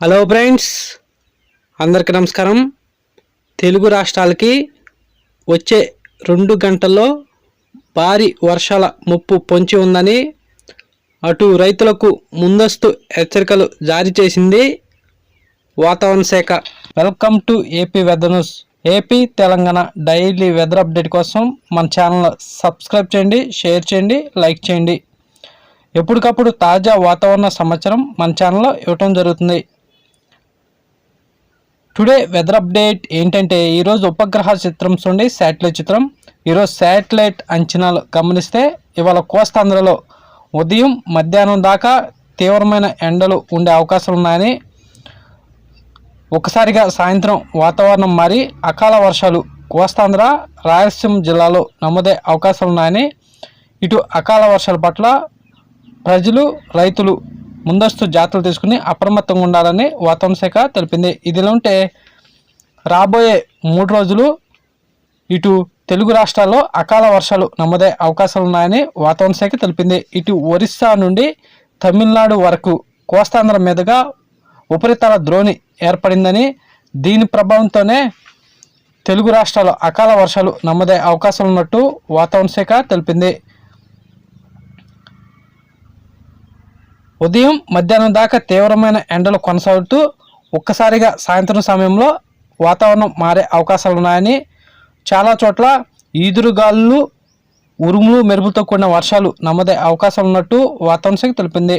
Hello friends అందరికీ నమస్కారం. తెలుగు రాష్ట్రాలకి వచ్చే రెండు గంటల్లో భారీ వర్షాల ముప్పు పొంచి ఉందని అటు రైతులకు ముందస్తు హెచ్చరికలు జారీ చేసింది వాతావరణ శాఖ. Welcome to AP weather news AP Telangana daily weather update కోసం మన ఛానల్ సబ్స్క్రైబ్ చేయండి షేర్ చేయండి లైక్ చేయండి. ఎప్పటికప్పుడు తాజా వాతావరణ సమాచారం మన ఛానల్లో ఇవ్వటం జరుగుతుంది. టుడే వెదర్ అప్డేట్ ఏంటంటే ఈరోజు ఉపగ్రహ చిత్రం చూడండి శాటిలైట్ చిత్రం. ఈరోజు శాటిలైట్ అంచనాలు గమనిస్తే ఇవాళ కోస్తాంధ్రలో ఉదయం మధ్యాహ్నం దాకా తీవ్రమైన ఎండలు ఉండే అవకాశాలు ఉన్నాయని ఒకసారిగా సాయంత్రం వాతావరణం మారి అకాల వర్షాలు కోస్తాంధ్ర రాయలసీమ జిల్లాలో నమోదే అవకాశాలు ఉన్నాయని ఇటు అకాల వర్షాల పట్ల ప్రజలు రైతులు ముందస్తు జాగ్రత్తలు తీసుకుని అప్రమత్తంగా ఉండాలని వాతావరణ శాఖ తెలిపింది. ఇదిలా ఉంటే రాబోయే మూడు రోజులు ఇటు తెలుగు రాష్ట్రాల్లో అకాల వర్షాలు నమోదే అవకాశాలు ఉన్నాయని వాతావరణ శాఖ తెలిపింది. ఇటు ఒరిస్సా నుండి తమిళనాడు వరకు కోస్తాంధ్ర మీదుగా ఉపరితల ద్రోణి ఏర్పడిందని దీని ప్రభావంతోనే తెలుగు రాష్ట్రాల్లో అకాల వర్షాలు నమోదే అవకాశాలు ఉన్నట్టు వాతావరణ శాఖ తెలిపింది. ఉదయం మధ్యాహ్నం దాకా తీవ్రమైన ఎండలు కొనసాగుతూ ఒక్కసారిగా సాయంత్రం సమయంలో వాతావరణం మారే అవకాశాలు ఉన్నాయని చాలా చోట్ల ఈదురుగాలు ఉరుములు మెరుపులతో కూడిన వర్షాలు నమ్మదే అవకాశాలు ఉన్నట్టు వాతావరణ శాఖ తెలిపింది.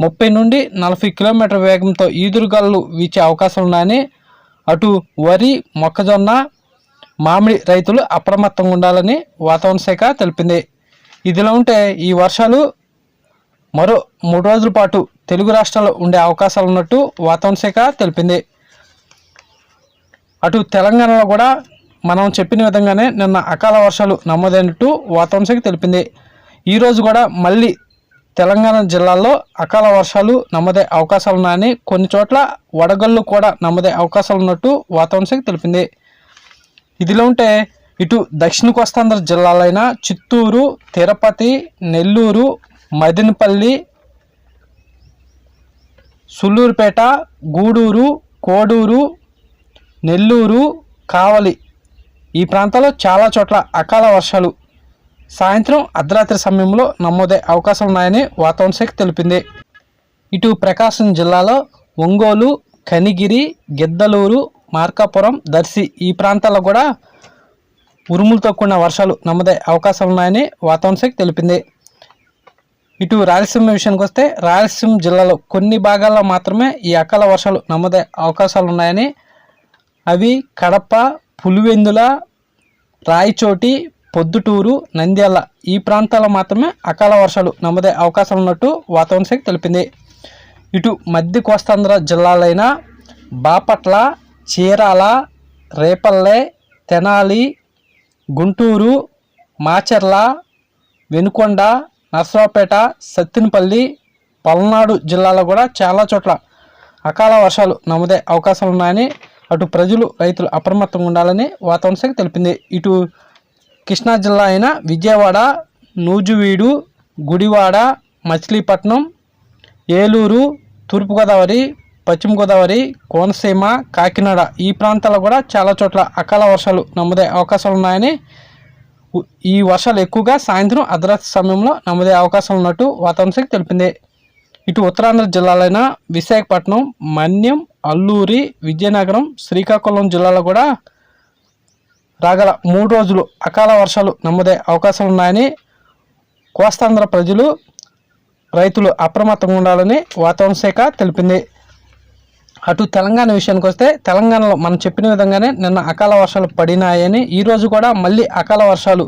ముప్పై నుండి నలభై కిలోమీటర్ వేగంతో ఈదురుగాలు వీచే అవకాశాలు ఉన్నాయని అటు వరి మొక్కజొన్న మామిడి రైతులు అప్రమత్తంగా ఉండాలని వాతావరణ శాఖ తెలిపింది. ఇదిలా ఉంటే ఈ వర్షాలు మరో మూడు రోజుల పాటు తెలుగు రాష్ట్రాల్లో ఉండే అవకాశాలు ఉన్నట్టు వాతావరణ శాఖ తెలిపింది. అటు తెలంగాణలో కూడా మనం చెప్పిన విధంగానే నిన్న అకాల వర్షాలు నమోదైనట్టు వాతావరణ శాఖ తెలిపింది. ఈరోజు కూడా మళ్ళీ తెలంగాణ జిల్లాల్లో అకాల వర్షాలు నమోదే అవకాశాలు ఉన్నాయని కొన్ని చోట్ల వడగళ్ళు కూడా నమోదే అవకాశాలు ఉన్నట్టు వాతావరణ శాఖ తెలిపింది. ఇదిలో ఉంటే ఇటు దక్షిణ కోస్తాంధ్ర జిల్లాలైన చిత్తూరు తిరుపతి నెల్లూరు మదినపల్లి సుల్లూరుపేట గూడూరు కోడూరు నెల్లూరు కావలి. ఈ ప్రాంతాల్లో చాలా చోట్ల అకాల వర్షాలు. సాయంత్రం అర్ధరాత్రి సమయంలో నమోదే అవకాశం ఉన్నాయని వాతావరణ శాఖ తెలిపింది. ఇటు ప్రకాశం జిల్లాలో ఒంగోలు కనిగిరి గిద్దలూరు మార్కాపురం దర్శి ఈ ప్రాంతాల్లో కూడా ఉరుములతో కూడిన వర్షాలు నమోదే అవకాశం ఉన్నాయని వాతావరణ శాఖ తెలిపింది. ఇటు రాయలసీమ విషయానికి వస్తే రాయలసీమ జిల్లాలో కొన్ని భాగాల్లో మాత్రమే ఈ అకాల వర్షాలు నమోదే అవకాశాలు ఉన్నాయని అవి కడప పులివెందుల రాయచోటి పొద్దుటూరు నంద్యాల ఈ ప్రాంతాల్లో మాత్రమే అకాల వర్షాలు నమోదే అవకాశాలు ఉన్నట్టు వాతావరణ శాఖ తెలిపింది. ఇటు మధ్య కోస్తాంధ్ర జిల్లాలైన బాపట్ల చీరాల రేపల్లె తెనాలి గుంటూరు మాచర్ల వెనుకొండ నర్సరావుపేట సత్తినపల్లి పల్నాడు జిల్లాలో కూడా చాలా చోట్ల అకాల వర్షాలు నమోదే అవకాశాలు ఉన్నాయని అటు ప్రజలు రైతులు అప్రమత్తంగా ఉండాలని వాతావరణ శాఖ తెలిపింది. ఇటు కృష్ణా జిల్లా అయిన విజయవాడ నూజువీడు గుడివాడ మచిలీపట్నం ఏలూరు తూర్పుగోదావరి పశ్చిమ గోదావరి కోనసీమ కాకినాడ ఈ ప్రాంతాల్లో కూడా చాలా చోట్ల అకాల వర్షాలు నమోదే అవకాశాలు ఉన్నాయని ఈ వర్షాలు ఎక్కువగా సాయంత్రం అర్ధరాత్రి సమయంలో నమోదే అవకాశం ఉన్నట్టు వాతావరణ శాఖ తెలిపింది. ఇటు ఉత్తరాంధ్ర జిల్లాలైన విశాఖపట్నం మన్యం అల్లూరి విజయనగరం శ్రీకాకుళం జిల్లాలో కూడా రాగల మూడు రోజులు అకాల వర్షాలు నమోదే అవకాశాలు ఉన్నాయని కోస్తాంధ్ర ప్రజలు రైతులు అప్రమత్తంగా ఉండాలని వాతావరణ శాఖ తెలిపింది. అటు తెలంగాణ విషయానికి వస్తే తెలంగాణలో మనం చెప్పిన విధంగానే నిన్న అకాల వర్షాలు పడినాయని ఈరోజు కూడా మళ్ళీ అకాల వర్షాలు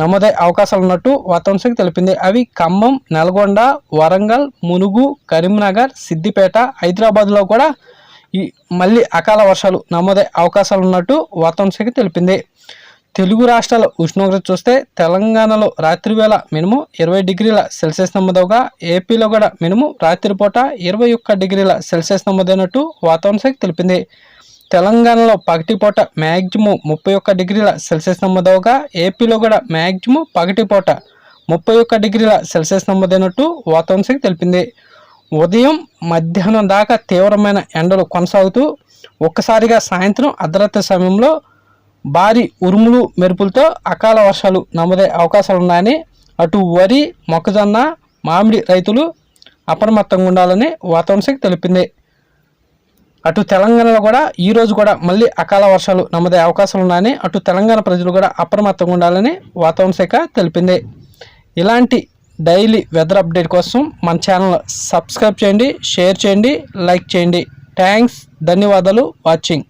నమోదయ్యే అవకాశాలు ఉన్నట్టు వాతావరణ శాఖ తెలిపింది. అవి ఖమ్మం నల్గొండ వరంగల్ మునుగు కరీంనగర్ సిద్దిపేట హైదరాబాద్లో కూడా ఈ మళ్ళీ అకాల వర్షాలు నమోదయ్యే అవకాశాలు ఉన్నట్టు వాతావరణ శాఖ తెలిపింది. తెలుగు రాష్ట్రాల ఉష్ణోగ్రత చూస్తే తెలంగాణలో రాత్రివేళ మినిమం ఇరవై డిగ్రీల సెల్సియస్ నమోదవగా ఏపీలో కూడా మినిమం రాత్రిపూట ఇరవై ఒక్క డిగ్రీల సెల్సియస్ నమోదైనట్టు వాతావరణ శాఖ తెలిపింది. తెలంగాణలో పగటిపూట మ్యాక్సిమం ముప్పై ఒక్క డిగ్రీల సెల్సియస్ నమోదవగా ఏపీలో కూడా మ్యాక్సిమం పగటిపూట ముప్పై ఒక్క డిగ్రీల సెల్సియస్ నమోదైనట్టు వాతావరణ శాఖ తెలిపింది. ఉదయం మధ్యాహ్నం దాకా తీవ్రమైన ఎండలు కొనసాగుతూ ఒక్కసారిగా సాయంత్రం అర్ధరాత్రి సమయంలో భారీ ఉరుములు మెరుపులతో అకాల వర్షాలు నమోదే అవకాశాలు ఉన్నాయని అటు వరి మొక్కజొన్న మామిడి రైతులు అప్రమత్తంగా ఉండాలని వాతావరణ శాఖ తెలిపింది. అటు తెలంగాణలో కూడా ఈరోజు కూడా మళ్ళీ అకాల వర్షాలు నమోదే అవకాశాలు ఉన్నాయని అటు తెలంగాణ ప్రజలు కూడా అప్రమత్తంగా ఉండాలని వాతావరణ శాఖ తెలిపింది. ఇలాంటి డైలీ వెదర్ అప్డేట్ కోసం మన ఛానల్ సబ్స్క్రైబ్ చేయండి షేర్ చేయండి లైక్ చేయండి. థ్యాంక్స్ ధన్యవాదాలు వాచింగ్.